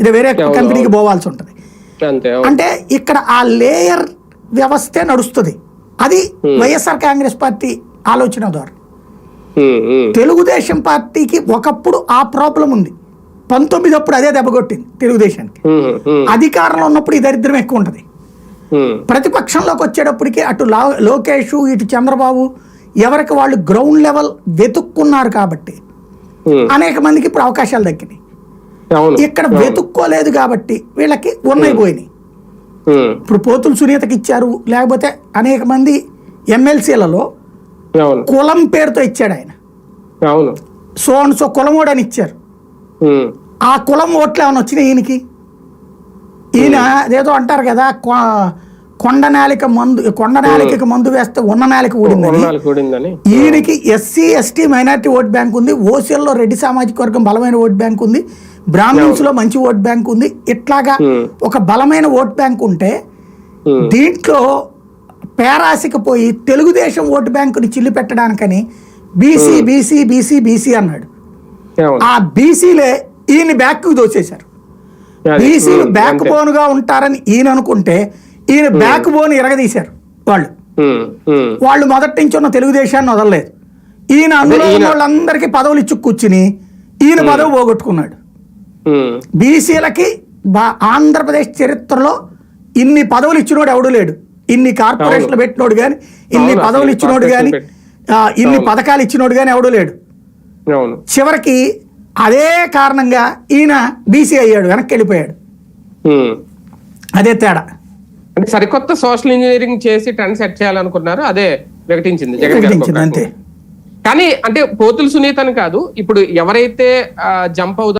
ఇది వేరే కంపెనీకి. పోవాల్సి ఉంటుంది. అంటే ఇక్కడ ఆ లేయర్ వ్యవస్థే నడుస్తుంది. అది వైఎస్ఆర్ కాంగ్రెస్ పార్టీ ఆలోచన ద్వారా. తెలుగుదేశం పార్టీకి ఒకప్పుడు ఆ ప్రాబ్లం ఉంది. పంతొమ్మిది అప్పుడు అదే దెబ్బకొట్టింది తెలుగుదేశానికి. అధికారంలో ఉన్నప్పుడు ఈ దరిద్రం ఎక్కువ ఉంటుంది. ప్రతిపక్షంలోకి వచ్చేటప్పటికి అటు లోకేష్ ఇటు చంద్రబాబు ఎవరికి వాళ్ళు గ్రౌండ్ లెవెల్ వెతుక్కున్నారు కాబట్టి అనేక మందికి ఇప్పుడు అవకాశాలు దక్కినాయి. ఇక్కడ వెతుక్కోలేదు కాబట్టి వీళ్ళకి ఉన్నాయి పోయినాయి ఇప్పుడు పోతులు సునీతకి ఇచ్చారు లేకపోతే అనేక మంది ఎమ్మెల్సీలలో కులం పేరుతో ఇచ్చాడు ఆయన. సో అండ్ సో కులమోడు అని ఇచ్చారు. ఆ కులం ఓట్లు ఏమైనా వచ్చినాయి ఈయనకి? ఈయన ఏదో అంటారు కదా కొండ నేలిక మందు కొండ నేలికకి మందు వేస్తే ఉన్న నేలిక ఊడిందని. ఈయనకి SC ST minority vote bank ఉంది. ఓసీఎల్లో రెడ్డి సామాజిక వర్గం బలమైన ఓట్ బ్యాంక్ ఉంది. బ్రాహ్మిన్స్లో మంచి ఓట్ బ్యాంక్ ఉంది. ఇట్లాగా. ఒక బలమైన ఓట్ బ్యాంక్ ఉంటే దీంట్లో పేరాసికి పోయి తెలుగుదేశం ఓటు బ్యాంకుని చిల్లి పెట్టడానికని బీసీ బీసీ బీసీ బీసీ అన్నాడు. ఆ బీసీలే ఈయన బ్యాక్ దోచేశారు. బీసీలు బ్యాక్ అంతే. బోన్గా ఉంటారని ఈయన అనుకుంటే ఈయన బ్యాక్ బోన్ ఇరగదీశారు వాళ్ళు. వాళ్ళు మొదటి నుంచి ఉన్న తెలుగుదేశాన్ని వదలలేదు. ఈయన అందులో వాళ్ళందరికీ పదవులు ఇచ్చి కూర్చుని ఈయన పదవి పోగొట్టుకున్నాడు. బీసీలకి ఆంధ్రప్రదేశ్ చరిత్రలో ఇన్ని పదవులు ఇచ్చినోడు ఎవడు లేడు ఇన్ని కార్పొరేషన్లు. పెట్టినోడు కానీ ఇన్ని పదవులు ఇచ్చినోడు కానీ ఇన్ని. పథకాలు ఇచ్చినోడు కానీ ఎవడు లేడు చివరికి అదే కారణంగా ఈయన బీసీ అయ్యాడు వెనక్కి వెళ్ళిపోయాడు. అదే తేడా అంటే సరికొత్త సోషల్ ఇంజనీరింగ్ చేసి ట్రెండ్ సెట్ చేయాలనుకున్నారు అదే ప్రకటించింది జగన్. అంతే కానీ అంటే పోతులు సునీత అని కాదు ఇప్పుడు ఎవరైతే జంప్ అవుతారో